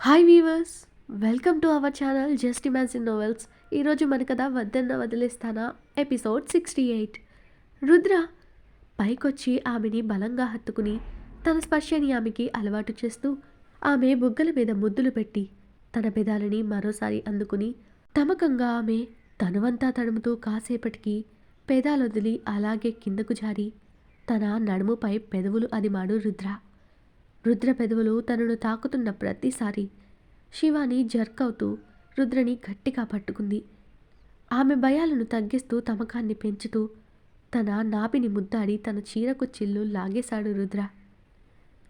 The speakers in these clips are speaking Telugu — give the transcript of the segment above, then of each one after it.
Hi viewers welcome to our channel just imagine novels ఈరోజు మన కథ వద్దన్న వదిలేస్తానా? ఎపిసోడ్ సిక్స్టీ ఎయిట్ రుద్ర పైకొచ్చి ఆమెని బలంగా హత్తుకుని తన స్పర్శని ఆమెకి అలవాటు చేస్తూ ఆమె బుగ్గల మీద ముద్దులు పెట్టి తన పెదాలని మరోసారి అందుకుని తమకంగా ఆమె తనువంతా తడుముతూ కాసేపటికి పెదాలొదిలి అలాగే కిందకు జారి తన నడుముపై పెదవులు అదిమాడు రుద్ర. రుద్ర పెదవులు తనను తాకుతున్న ప్రతిసారి శివాని జర్క్ అవుతూ రుద్రని గట్టిగా పట్టుకుంది. ఆమె భయాలను తగ్గిస్తూ తమకాన్ని పెంచుతూ తన నాభిని ముద్దాడి తన చీరకు చిల్లు లాగేశాడు రుద్ర.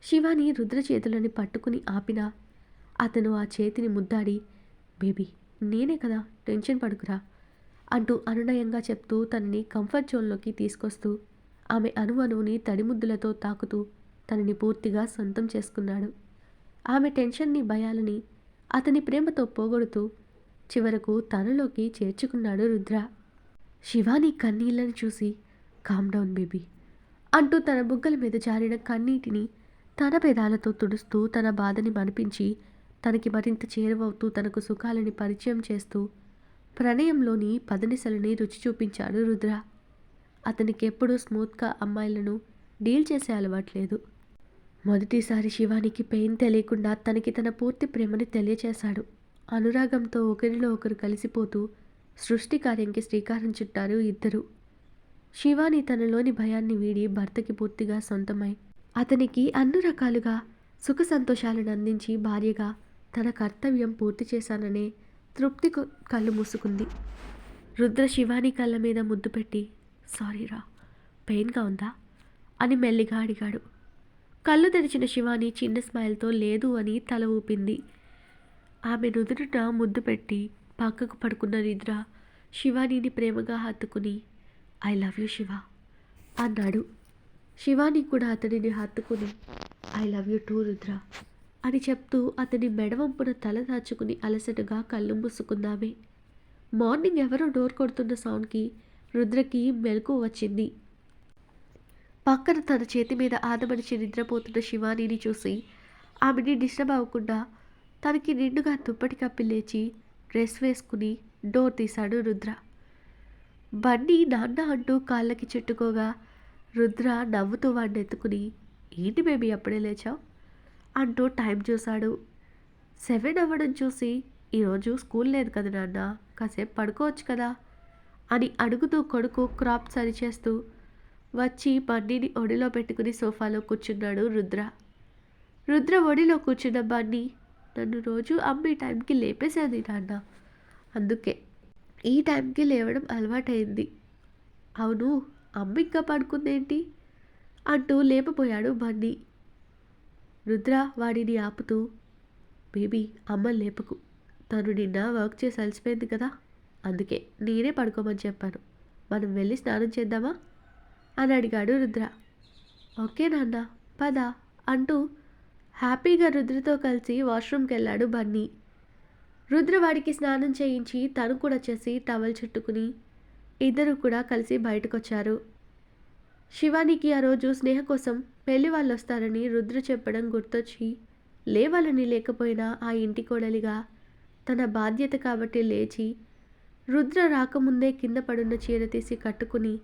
శివాని రుద్ర చేతులని పట్టుకుని ఆపినా అతను ఆ చేతిని ముద్దాడి బేబీ నేనే కదా టెన్షన్ పడుకురా అంటూ అనునయంగా చెప్తూ తనని కంఫర్ట్ జోన్లోకి తీసుకొస్తూ ఆమె అణువణువుని తడిముద్దులతో తాకుతూ తనని పూర్తిగా సొంతం చేసుకున్నాడు. ఆమె టెన్షన్ని భయాలని అతని ప్రేమతో పోగొడుతూ చివరకు తనలోకి చేర్చుకున్నాడు రుద్ర. శివాని కన్నీళ్ళను చూసి కామ్ డౌన్ బేబీ అంటూ తన బుగ్గల మీద జారిన కన్నీటిని తన పెదాలతో తుడుస్తూ తన బాధని మనిపించి తనకి మరింత చేరువవుతూ తనకు సుఖాలని పరిచయం చేస్తూ ప్రణయంలోని పదనిసలని రుచి చూపించాడు రుద్ర. అతనికి ఎప్పుడూ స్మూత్గా అమ్మాయిలను డీల్ చేసే అలవాట్లేదు మొదటిసారి శివానికి పెయిన్ తెలియకుండా తనకి తన పూర్తి ప్రేమని తెలియచేశాడు. అనురాగంతో ఒకరిలో ఒకరు కలిసిపోతూ సృష్టి కార్యంకి శ్రీకారం చుట్టారు ఇద్దరు. శివాని తనలోని భయాన్ని వీడి భర్తకి పూర్తిగా సొంతమై అతనికి అన్ని రకాలుగా సుఖ సంతోషాలను అందించి భార్యగా తన కర్తవ్యం పూర్తి చేశాననే తృప్తి కళ్ళు మూసుకుంది. రుద్ర శివాని కళ్ళ మీద ముద్దు పెట్టి సారీరా పెయిన్గా ఉందా? అని మెల్లిగా అడిగాడు. కళ్ళు తెరిచిన శివాని చిన్న స్మైల్తో లేదు అని తల ఊపింది. ఆమె నుదురున ముద్దు పెట్టి పక్కకు పడుకున్న నిద్ర శివానీని ప్రేమగా హత్తుకుని ఐ లవ్ యూ శివ అన్నాడు. శివాని కూడా అతడిని హత్తుకుని I love you too Rudra అని చెప్తూ అతని మెడవంపున తల దాచుకుని అలసటగా కళ్ళు మూసుకుందామే. మార్నింగ్ ఎవరో డోర్ కొడుతున్న సౌండ్కి రుద్రకి మెలకు వచ్చింది. పక్కన తన చేతి మీద ఆదమనిచి నిద్రపోతున్న శివానీని చూసి ఆమెని డిస్టర్బ్ అవ్వకుండా తనకి నిండుగా దుప్పటి కప్పి లేచి డ్రెస్ వేసుకుని డోర్ తీశాడు రుద్ర. బండి నాన్న అంటూ కాళ్ళకి చుట్టుకోగా రుద్ర నవ్వుతూ వాడిని ఎత్తుకుని ఏంటి బేబీ అప్పుడే లేచావు? అంటూ టైం చూశాడు. సెవెన్ అవ్వడం చూసి ఈరోజు స్కూల్ లేదు కదా నాన్న కాసేపు పడుకోవచ్చు కదా అని అడుగుతూ కొడుకు క్రాప్ సరిచేస్తూ వచ్చి బండిని ఒడిలో పెట్టుకుని సోఫాలో కూర్చున్నాడు రుద్ర. రుద్ర ఒడిలో కూర్చున్న బండి నన్ను రోజు అమ్మే టైంకి లేపేసేది నాన్న. అందుకే ఈ టైంకి లేవడం అలవాటైంది. అవును అమ్మ ఇంకా పడుకుందేంటి? అంటూ లేపపోయాడు బండి. రుద్ర వాడిని ఆపుతూ బేబీ అమ్మ లేపకు. తను నిన్న వర్క్ చేసి అలసిపోయింది కదా? అందుకే నేనే పడుకోమని చెప్పాను. మనం వెళ్ళి స్నానం చేద్దామా? అని అడిగాడు రుద్ర. ఓకే నాన్న పద అంటూ హ్యాపీగా రుద్రతో కలిసి వాష్రూమ్కి వెళ్ళాడు బన్నీ. రుద్ర వాడికి స్నానం చేయించి తను కూడా చేసి టవల్ చుట్టుకుని ఇద్దరు కూడా కలిసి బయటకొచ్చారు. శివానికి ఆ రోజు స్నేహ కోసం పెళ్ళి వాళ్ళు వస్తారని రుద్ర చెప్పడం గుర్తొచ్చి లేవాలని లేకపోయినా ఆ ఇంటి కోడలిగా తన బాధ్యత కాబట్టి లేచి రుద్ర రాకముందే కింద పడున్న చీర తీసి కట్టుకుని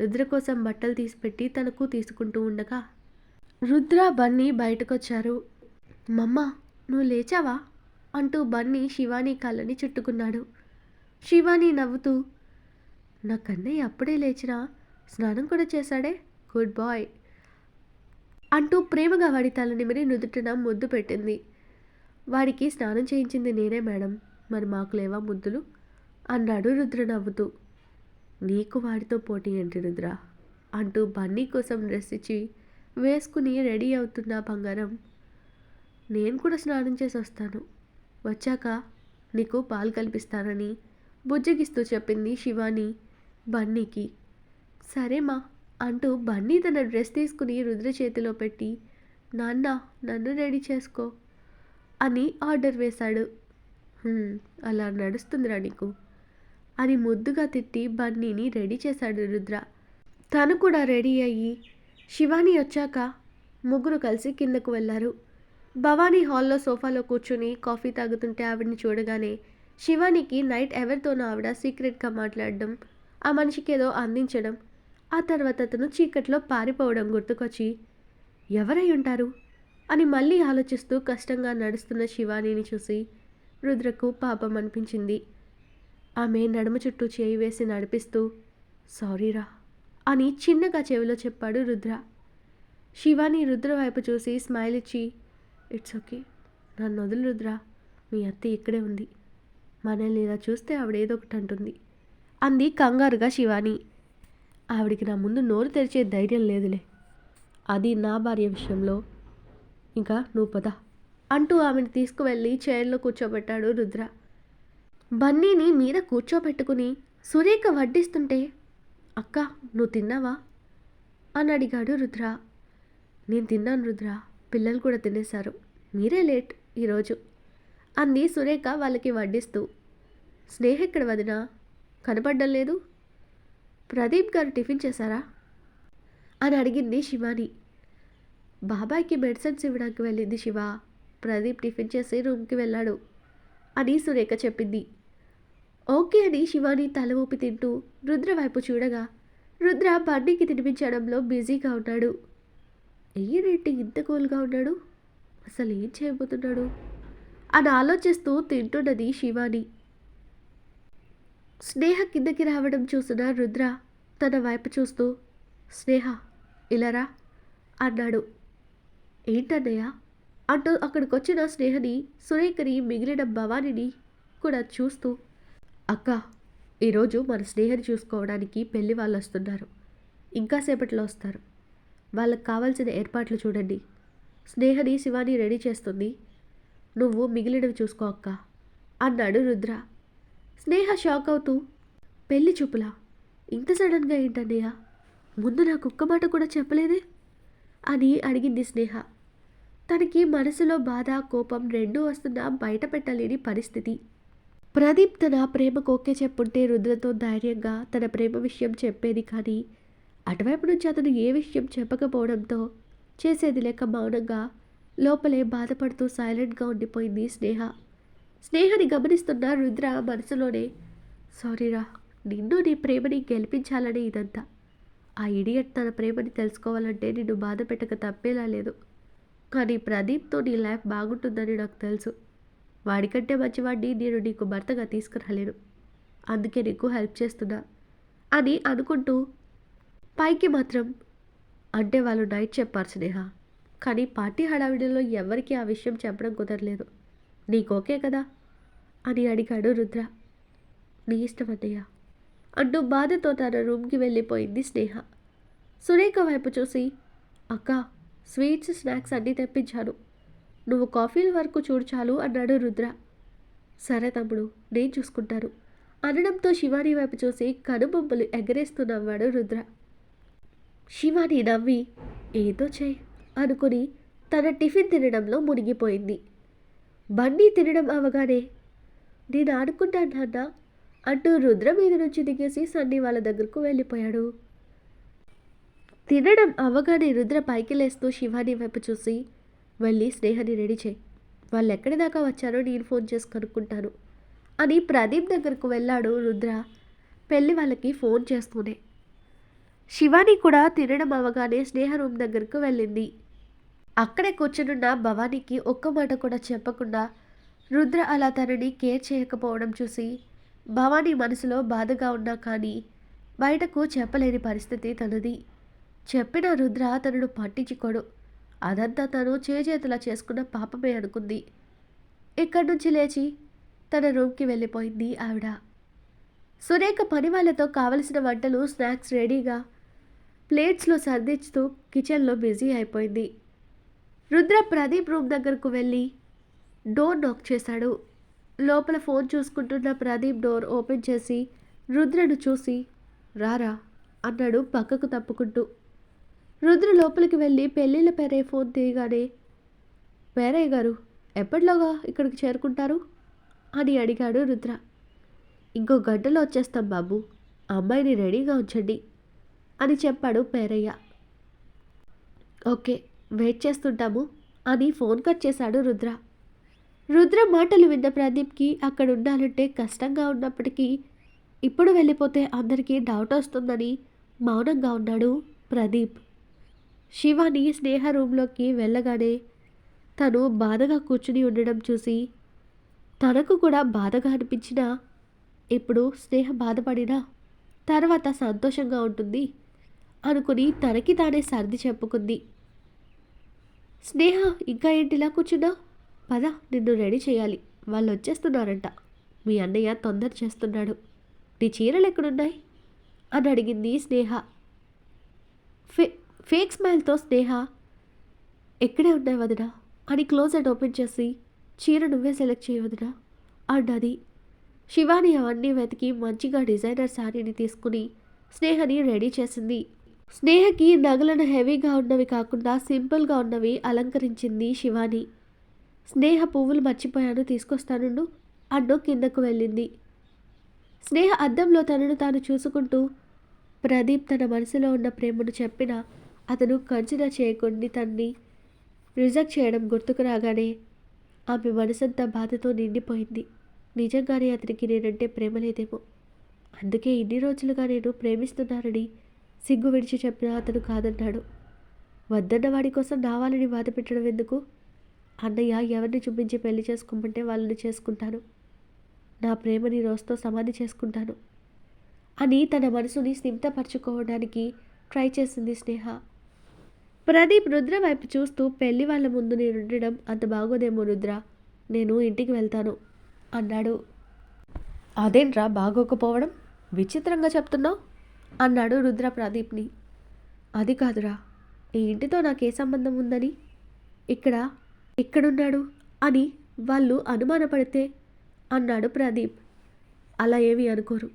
రుద్ర కోసం బట్టలు తీసిపెట్టి తనకు తీసుకుంటూ ఉండగా రుద్ర బన్నీ బయటకొచ్చారు. మమ్మ నువ్వు లేచావా? అంటూ బన్నీ శివాని కళ్ళని చుట్టుకున్నాడు. శివాని నవ్వుతూ నా కన్నయ్య అప్పుడే లేచినా స్నానం కూడా చేశాడే? గుడ్ బాయ్ అంటూ ప్రేమగా వాడి తల నిమిరి నుదుటిన ముద్దు పెట్టింది. వాడికి స్నానం చేయించింది నేనే మేడం. మరి మాకు లేవా ముద్దులు? అన్నాడు రుద్ర నవ్వుతూ. నీకు వాడితో పోటీ ఏంటి రుద్ర? అంటూ బన్నీ కోసం డ్రెస్ ఇచ్చి వేసుకుని రెడీ అవుతున్న బంగారం. నేను కూడా స్నానం చేసి వస్తాను. వచ్చాక నీకు పాలు కల్పిస్తానని బుజ్జగిస్తూ చెప్పింది శివాని బన్నీకి. సరేమా అంటూ బన్నీ తన డ్రెస్ తీసుకుని రుద్ర చేతిలో పెట్టి నాన్న నన్ను రెడీ చేసుకో అని ఆర్డర్ వేశాడు. అలా నడుస్తుందిరా నీకు. అని ముద్దుగా తిట్టి బన్నీని రెడీ చేశాడు రుద్ర. తను కూడా రెడీ అయ్యి శివాని వచ్చాక ముగ్గురు కలిసి కిందకు వెళ్ళారు భవానీ హాల్లో సోఫాలో కూర్చుని కాఫీ తాగుతుంటే ఆవిడని చూడగానే శివానికి నైట్ ఎవరితోనో ఆవిడ సీక్రెట్గా మాట్లాడడం ఆ మనిషికి ఏదో అందించడం ఆ తర్వాత అతను చీకట్లో పారిపోవడం గుర్తుకొచ్చి ఎవరై ఉంటారు? అని మళ్ళీ ఆలోచిస్తూ కష్టంగా నడుస్తున్న శివానీని చూసి రుద్రకు పాపం అనిపించింది ఆమె నడుమ చుట్టూ చేయి వేసి నడిపిస్తూ సారీరా అని చిన్నగా చెవిలో చెప్పాడు రుద్ర. శివాని రుద్ర వైపు చూసి స్మైల్ ఇచ్చి ఇట్స్ ఓకే. నన్ను వదులు రుద్ర. మీ అత్త ఇక్కడే ఉంది. మనల్ని ఇలా చూస్తే ఆవిడ ఏదో ఒకటి అంటుంది అంది కంగారుగా శివాని. ఆవిడికి నా ముందు నోరు తెరిచే ధైర్యం లేదులే. అది నా భార్య విషయంలో. ఇంకా నువ్వు పద అంటూ ఆమెను తీసుకువెళ్ళి చైర్లో కూర్చోబెట్టాడు రుద్ర. బన్నీని మీద కూర్చోబెట్టుకుని సురేఖ వడ్డిస్తుంటే అక్క నువ్వు తిన్నావా? అని అడిగాడు రుద్ర. నేను తిన్నాను రుద్ర. పిల్లలు కూడా తినేశారు. మీరే లేట్ ఈరోజు అంది సురేఖ వాళ్ళకి వడ్డిస్తూ. స్నేహ ఎక్కడ వదినా? కనపడ్డం లేదు? ప్రదీప్ గారు టిఫిన్ చేశారా? అని అడిగింది శివాని. బాబాయ్కి మెడిసిన్స్ ఇవ్వడానికి వెళ్ళింది శివ. ప్రదీప్ టిఫిన్ చేసి రూమ్కి వెళ్ళాడు అని సురేఖ చెప్పింది. ఓకే అని శివాని తల ఊపి తింటూ రుద్ర వైపు చూడగా రుద్ర బండికి తినిపించడంలో బిజీగా ఉన్నాడు. ఏంటి ఇంత కూల్గా ఉన్నాడు? అసలు ఏం చేయబోతున్నాడు? అని ఆలోచిస్తూ తింటున్నది శివాని. స్నేహ కిందకి రావడం చూసిన రుద్ర తన వైపు చూస్తూ స్నేహ ఇలారా అన్నాడు. ఏంటన్నయ్య? అంటూ అక్కడికి వచ్చిన స్నేహని సురేఖని మిగిలిన భవానిని కూడా చూస్తూ అక్క ఈరోజు మన స్నేహని చూసుకోవడానికి పెళ్ళి వాళ్ళు వస్తున్నారు. ఇంకా సేపట్లో వస్తారు. వాళ్ళకి కావాల్సిన ఏర్పాట్లు చూడండి. స్నేహని శివాని రెడీ చేస్తుంది. నువ్వు మిగిలినవి చూసుకో అక్క అన్నాడు రుద్ర. స్నేహ షాక్ అవుతూ పెళ్ళి చూపులా? ఇంత సడన్గా ఏంటన్నయ్య? ముందు నాకు ఒక్క మాట కూడా చెప్పలేదే? అని అడిగింది స్నేహ. తనకి మనసులో బాధ కోపం రెండూ వస్తున్నా బయట పెట్టలేని పరిస్థితి. ప్రదీప్ తన ప్రేమకు ఓకే చెప్పుంటే రుద్రతో ధైర్యంగా తన ప్రేమ విషయం చెప్పేది కానీ అటువైపు నుంచి అతను ఏ విషయం చెప్పకపోవడంతో చేసేది లేక మౌనంగా లోపలే బాధపడుతూ సైలెంట్గా ఉండిపోయింది స్నేహ. స్నేహని గమనిస్తున్న రుద్ర మనసులోనే సారీరా నిన్ను నీ ప్రేమని గెలిపించాలని ఇదంతా. ఆ ఇడియట్ తన ప్రేమని తెలుసుకోవాలంటే నిన్ను బాధ పెట్టక తప్పేలా లేదు. కానీ ప్రదీప్తో నీ లైఫ్ బాగుంటుందని నాకు తెలుసు. వాడికంటే మంచివాడిని నేను నీకు భర్తగా తీసుకురాలేను. అందుకే నీకు హెల్ప్ చేస్తున్నా అని అనుకుంటూ పైకి మాత్రం అంటే వాళ్ళు నైట్ చెప్పారు స్నేహ. కానీ పార్టీ హడావిడిలో ఎవరికీ ఆ విషయం చెప్పడం కుదరలేదు. నీకు ఓకే కదా? అని అడిగాడు రుద్ర. నీ ఇష్టం అన్నయ్య అంటూ బాధతో తన రూమ్కి వెళ్ళిపోయింది స్నేహ. సురేఖ వైపు చూసి అక్క స్వీట్స్ స్నాక్స్ అన్నీ తెప్పించాను. నువ్వు కాఫీల వరకు చూడు చాలు అన్నాడు రుద్ర. సరే తమ్ముడు నేను చూసుకుంటాను. అనడంతో శివాని వైపు చూసి కనుబొమ్మలు ఎగరేస్తూ నవ్వాడు రుద్ర. శివాని నవ్వి ఏదో చేయి అనుకుని తన టిఫిన్ తినడంలో మునిగిపోయింది. బండి తినడం అవగానే నేను ఆడుకుంటాను నాన్న అంటూ రుద్ర మీద నుంచి దిగేసి సన్ని వాళ్ళ దగ్గరకు వెళ్ళిపోయాడు. తినడం అవగానే రుద్ర పైకి లేస్తూ శివాని వైపు చూసి వెళ్ళి స్నేహని రెడీ చేయి. వాళ్ళు ఎక్కడి దాకా వచ్చారో నేను ఫోన్ చేసి కనుక్కుంటాను. అని ప్రదీప్ దగ్గరకు వెళ్ళాడు రుద్ర. పెళ్ళి వాళ్ళకి ఫోన్ చేస్తూనే. శివాని కూడా తినడం అవగానే స్నేహ రూమ్ దగ్గరకు వెళ్ళింది. అక్కడే కూర్చునున్న భవానీకి ఒక్క మాట కూడా చెప్పకుండా రుద్ర అలా తనని కేర్ చేయకపోవడం చూసి భవానీ మనసులో బాధగా ఉన్నా కానీ బయటకు చెప్పలేని పరిస్థితి తనది. చెప్పిన రుద్ర తనను పట్టించుకోడు. అదంతా తను చేజేతులా చేసుకున్న పాపమే అనుకుంది. ఇక్కడి నుంచి లేచి తన రూమ్కి వెళ్ళిపోయింది ఆవిడ. సురేఖ పని వాళ్ళతో కావలసిన వంటలు స్నాక్స్ రెడీగా ప్లేట్స్లో సర్దిస్తూ కిచెన్లో బిజీ అయిపోయింది. రుద్ర ప్రదీప్ రూమ్ దగ్గరకు వెళ్ళి డోర్ నాక్ చేశాడు. లోపల ఫోన్ చూసుకుంటున్న ప్రదీప్ డోర్ ఓపెన్ చేసి రుద్రను చూసి రారా అన్నాడు పక్కకు తప్పుకుంటూ. రుద్ర లోపలికి వెళ్ళి పెళ్ళిళ్ళ పేరే ఫోన్ తీయగానే పేరయ్య గారు ఎప్పటిలోగా ఇక్కడికి చేరుకుంటారు? అని అడిగాడు రుద్ర. ఇంకో గంటలో వచ్చేస్తాం బాబు అమ్మాయిని రెడీగా ఉంచండి అని చెప్పాడు పేరయ్య. ఓకే వెయిట్ చేస్తుంటాము అని ఫోన్ కట్ చేశాడు రుద్ర. రుద్ర మాటలు విన్న ప్రదీప్కి అక్కడ ఉండాలంటే కష్టంగా ఉన్నప్పటికీ ఇప్పుడు వెళ్ళిపోతే అందరికీ డౌట్ వస్తుందని మౌనంగా ఉన్నాడు ప్రదీప్. శివాని స్నేహ రూమ్లోకి వెళ్ళగానే తను బాధగా కూర్చుని ఉండడం చూసి తనకు కూడా బాధగా అనిపించినా ఇప్పుడు స్నేహ బాధపడినా తర్వాత సంతోషంగా ఉంటుంది అనుకుని తనకి తానే సర్ది చెప్పుకుంది. స్నేహ ఇంకా ఏంటిలా కూర్చున్నావు పద నిన్ను రెడీ చేయాలి. వాళ్ళు వచ్చేస్తున్నారంట మీ అన్నయ్య తొందర చేస్తున్నాడు. నీ చీరలు ఎక్కడున్నాయి? అని అడిగింది స్నేహ. ఫి ఫేక్ స్మైల్తో స్నేహ ఎక్కడే ఉన్నాయి వదినా? అని క్లోజెట్ ఓపెన్ చేసి చీర నువ్వే సెలెక్ట్ చేయవదినా అన్నది. శివాని అవన్నీ వెతికి మంచిగా డిజైనర్ శారీని తీసుకుని స్నేహని రెడీ చేసింది. స్నేహకి నగలను హెవీగా ఉన్నవి కాకుండా సింపుల్గా ఉన్నవి అలంకరించింది శివాని. స్నేహ పువ్వులు మర్చిపోయాను తీసుకొస్తానుండు అడ్డు కిందకు వెళ్ళింది. స్నేహ అద్దంలో తనను తాను చూసుకుంటూ ప్రదీప్ తన మనసులో ఉన్న ప్రేమను చెప్పిన అతను కన్సిడర్ చేయకుండా తన్ని రిజెక్ట్ చేయడం గుర్తుకు రాగానే ఆమె మనసంతా బాధతో నిండిపోయింది. నిజంగానే అతనికి నేనంటే ప్రేమ లేదేమో. అందుకే ఇన్ని రోజులుగా నేను ప్రేమిస్తున్నానని సిగ్గు విడిచి చెప్పినా అతను కాదన్నాడు. వద్దన్న వాడి కోసం నావాలని బాధ పెట్టడం ఎందుకు? అన్నయ్య ఎవరిని చూపించి పెళ్ళి చేసుకోమంటే వాళ్ళని చేసుకుంటాను. నా ప్రేమని రోజుతో సమాధి చేసుకుంటాను. అని తన మనసుని స్నిగ్ధపరచుకోవడానికి ట్రై చేసింది స్నేహ. ప్రదీప్ రుద్ర వైపు చూస్తూ పెళ్ళి వాళ్ళ ముందు నేను ఉండడం అంత బాగోదేమో రుద్ర. నేను ఇంటికి వెళ్తాను అన్నాడు. అదేంట్రా బాగోకపోవడం? విచిత్రంగా చెప్తున్నావు? అన్నాడు రుద్ర ప్రదీప్ని. అది కాదురా. ఈ ఇంటితో నాకే సంబంధం ఉందని. ఇక్కడ ఎక్కడున్నాడు? అని వాళ్ళు అనుమానపడితే అన్నాడు ప్రదీప్. అలా ఏమీ అనుకోరు.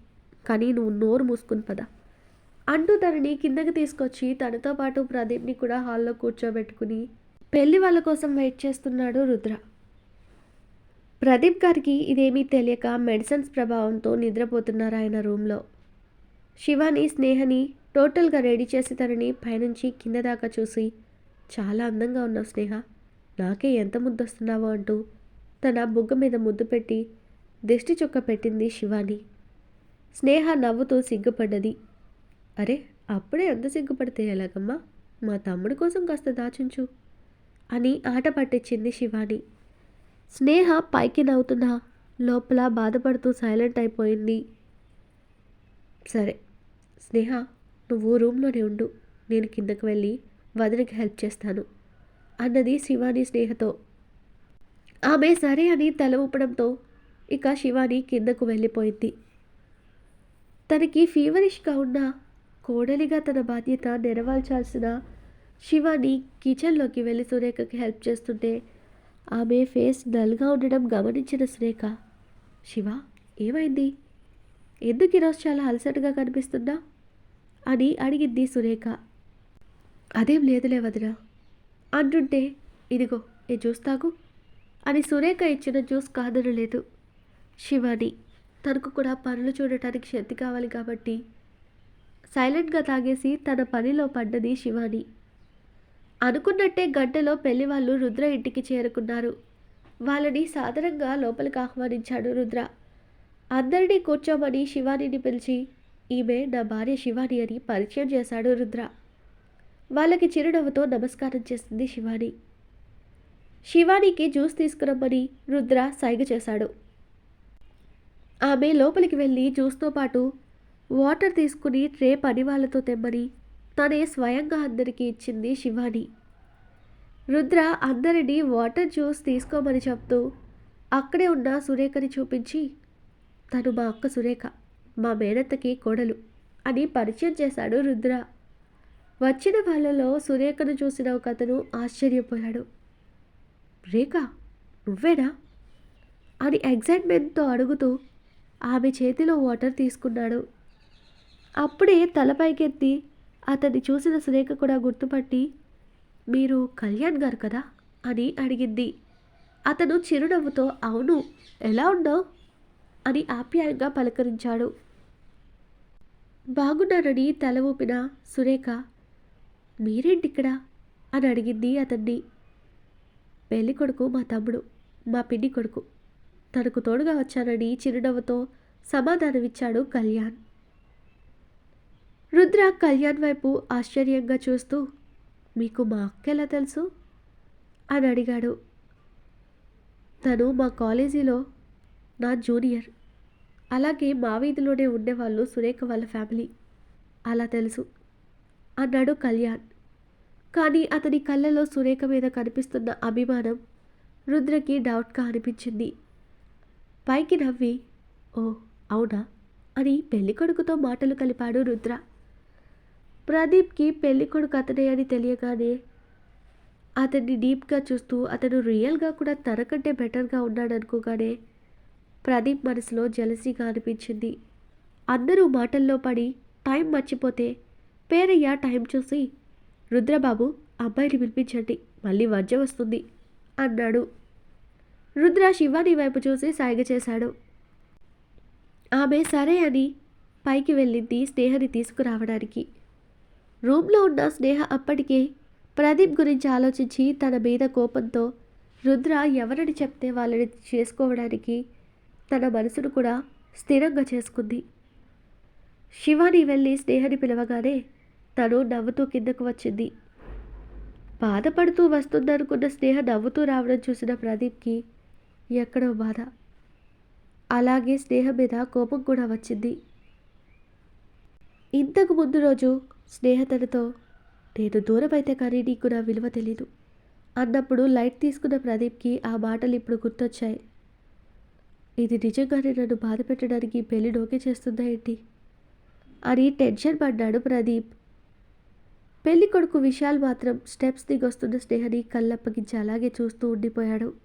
కానీ నువ్వు నోరు మూసుకుని పదా. అంటూ తనని కిందకి తీసుకొచ్చి తనతో పాటు ప్రదీప్ని కూడా హాల్లో కూర్చోబెట్టుకుని పెళ్ళి వాళ్ళ కోసం వెయిట్ చేస్తున్నాడు రుద్ర. ప్రదీప్ గారికి ఇదేమీ తెలియక మెడిసిన్స్ ప్రభావంతో నిద్రపోతున్నారు ఆయన రూమ్లో. శివాని స్నేహని టోటల్గా రెడీ చేసి తనని పైనుంచి కింద దాకా చూసి చాలా అందంగా ఉన్నావు స్నేహ నాకే ఎంత ముద్దొస్తున్నావో అంటూ తన బుగ్గ మీద ముద్దు పెట్టి దిష్టి చుక్క పెట్టింది శివాని. స్నేహ నవ్వుతూ సిగ్గుపడ్డది. అరే అప్పుడే ఎంత సిగ్గుపడితే ఎలాగమ్మా? మా తమ్ముడి కోసం కాస్త దాచుంచు. అని ఆట పట్టించింది శివాని. స్నేహ పైకి నవ్వుతున్నా లోపల బాధపడుతూ సైలెంట్ అయిపోయింది. సరే స్నేహ నువ్వు రూమ్లోనే ఉండు. నేను కిందకు వెళ్ళి వదినకి హెల్ప్ చేస్తాను అన్నది శివాని స్నేహతో. ఆమె సరే అని తల ఊపడంతో ఇక శివాని కిందకు వెళ్ళిపోయింది. తనకి ఫీవరిష్గా ఉన్న కోడలిగా తన బాధ్యత నెరవేర్చాల్సిన శివాని కిచెన్లోకి వెళ్ళి సురేఖకి హెల్ప్ చేస్తుంటే ఆమె ఫేస్ డల్గా ఉండడం గమనించిన సురేఖ శివ ఏమైంది? ఎందుకు ఈరోజు చాలా అలసటగా కనిపిస్తున్నా? అని అడిగింది సురేఖ. అదేం లేదులే వదిన అంటుంటే ఇదిగో ఏ జ్యూస్ తాగు అని సురేఖ ఇచ్చిన జ్యూస్ కాదనలేదు. శివాని తనకు కూడా పనులు చూడటానికి శక్తి కావాలి కాబట్టి సైలెంట్గా తాగేసి తన పనిలో పడ్డది శివాని. అనుకున్నట్టే గంటలో పెళ్ళి వాళ్ళు రుద్ర ఇంటికి చేరుకున్నారు. వాళ్ళని సాధారణంగా లోపలికి ఆహ్వానించాడు రుద్ర. అందరినీ కూర్చోమని శివానిని పిలిచి ఈమె నా భార్య శివాని అని పరిచయం చేశాడు రుద్ర. వాళ్ళకి చిరునవ్వుతో నమస్కారం చేసింది శివాని. శివానికి జ్యూస్ తీసుకురమ్మని రుద్ర సైగ చేశాడు. ఆమె లోపలికి వెళ్ళి జ్యూస్తో పాటు వాటర్ తీసుకుని ట్రే పని వాళ్ళతో తెమ్మని తనే స్వయంగా అందరికీ ఇచ్చింది శివాని. రుద్ర అందరినీ వాటర్ జ్యూస్ తీసుకోమని చెప్తూ అక్కడే ఉన్న సురేఖని చూపించి తను మా అక్క సురేఖ మా మేనత్తకి కోడలు అని పరిచయం చేశాడు రుద్ర. వచ్చిన వాళ్ళలో సురేఖను చూసిన ఒక అతను ఆశ్చర్యపోయాడు. రేఖ నువ్వేనా? అని ఎగ్జైట్మెంట్తో అడుగుతూ ఆమె చేతిలో వాటర్ తీసుకున్నాడు. అప్పుడే తలపైకెత్తి అతన్ని చూసిన సురేఖ కూడా గుర్తుపట్టి మీరు కళ్యాణ్ గారు కదా? అని అడిగింది. అతను చిరునవ్వుతో అవును ఎలా ఉన్నావు? అని ఆప్యాయంగా పలకరించాడు. బాగున్నానని తల ఊపిన సురేఖ మీరేంటిక్కడ? అని అడిగింది అతన్ని. పెళ్ళి కొడుకు మా తమ్ముడు మా పిన్ని కొడుకు. తనకు తోడుగా వచ్చానని చిరునవ్వుతో సమాధానమిచ్చాడు కళ్యాణ్. రుద్ర కళ్యాణ్ వైపు ఆశ్చర్యంగా చూస్తూ మీకు మా అక్క ఎలా తెలుసు? అని అడిగాడు. తను మా కాలేజీలో నా జూనియర్. అలాగే మా వీధిలోనే ఉండేవాళ్ళు సురేఖ వాళ్ళ ఫ్యామిలీ. అలా తెలుసు అన్నాడు కళ్యాణ్. కానీ అతని కళ్ళలో సురేఖ మీద కనిపిస్తున్న అభిమానం రుద్రకి డౌట్గా అనిపించింది. పైకి నవ్వి ఓ అవునా? అని పెళ్ళికొడుకుతో మాటలు కలిపాడు రుద్ర. ప్రదీప్కి పెళ్ళికొడుకు అతనే అని తెలియగానే అతన్ని డీప్గా చూస్తూ అతను రియల్గా కూడా తనకంటే బెటర్గా ఉన్నాడనుకోగానే ప్రదీప్ మనసులో జలసీగా అనిపించింది. అందరూ మాటల్లో పడి టైం మర్చిపోతే పేరయ్య టైం చూసి రుద్రబాబు అబ్బాయిని పిలిపించండి మళ్ళీ వర్జ వస్తుంది అన్నాడు. రుద్ర శివాని వైపు చూసి సాయిగ చేశాడు. ఆమె సరే అని పైకి వెళ్ళింది స్నేహని తీసుకురావడానికి. రూమ్లో ఉన్న స్నేహ అప్పటికే ప్రదీప్ గురించి ఆలోచించి తన మీద కోపంతో రుద్ర ఎవరని చెప్తే వాళ్ళని చేసుకోవడానికి తన మనసును కూడా స్థిరంగా చేసుకుంది. శివాని వెళ్ళి స్నేహని పిలవగానే తను నవ్వుతూ కిందకు వచ్చింది. బాధపడుతూ వస్తుందనుకున్న స్నేహ నవ్వుతూ రావడం చూసిన ప్రదీప్కి ఎక్కడో బాధ. అలాగే స్నేహ మీద కోపం కూడా వచ్చింది. ఇంతకు ముందు రోజు స్నేహితుడితో నేను దూరం అయితే కానీ నీకు నా విలువ తెలీదు. అన్నప్పుడు లైట్ తీసుకున్న ప్రదీప్కి ఆ మాటలు ఇప్పుడు గుర్తొచ్చాయి. ఇది నిజంగానే నన్ను బాధ పెట్టడానికి పెళ్ళి నోకే చేస్తుందా ఏంటి? అని టెన్షన్ పడ్డాడు ప్రదీప్. పెళ్ళి కొడుకు విశాల్ మాత్రం స్టెప్స్ దిగొస్తున్న స్నేహని కళ్ళప్పగించి అలాగే చూస్తూ ఉండిపోయాడు.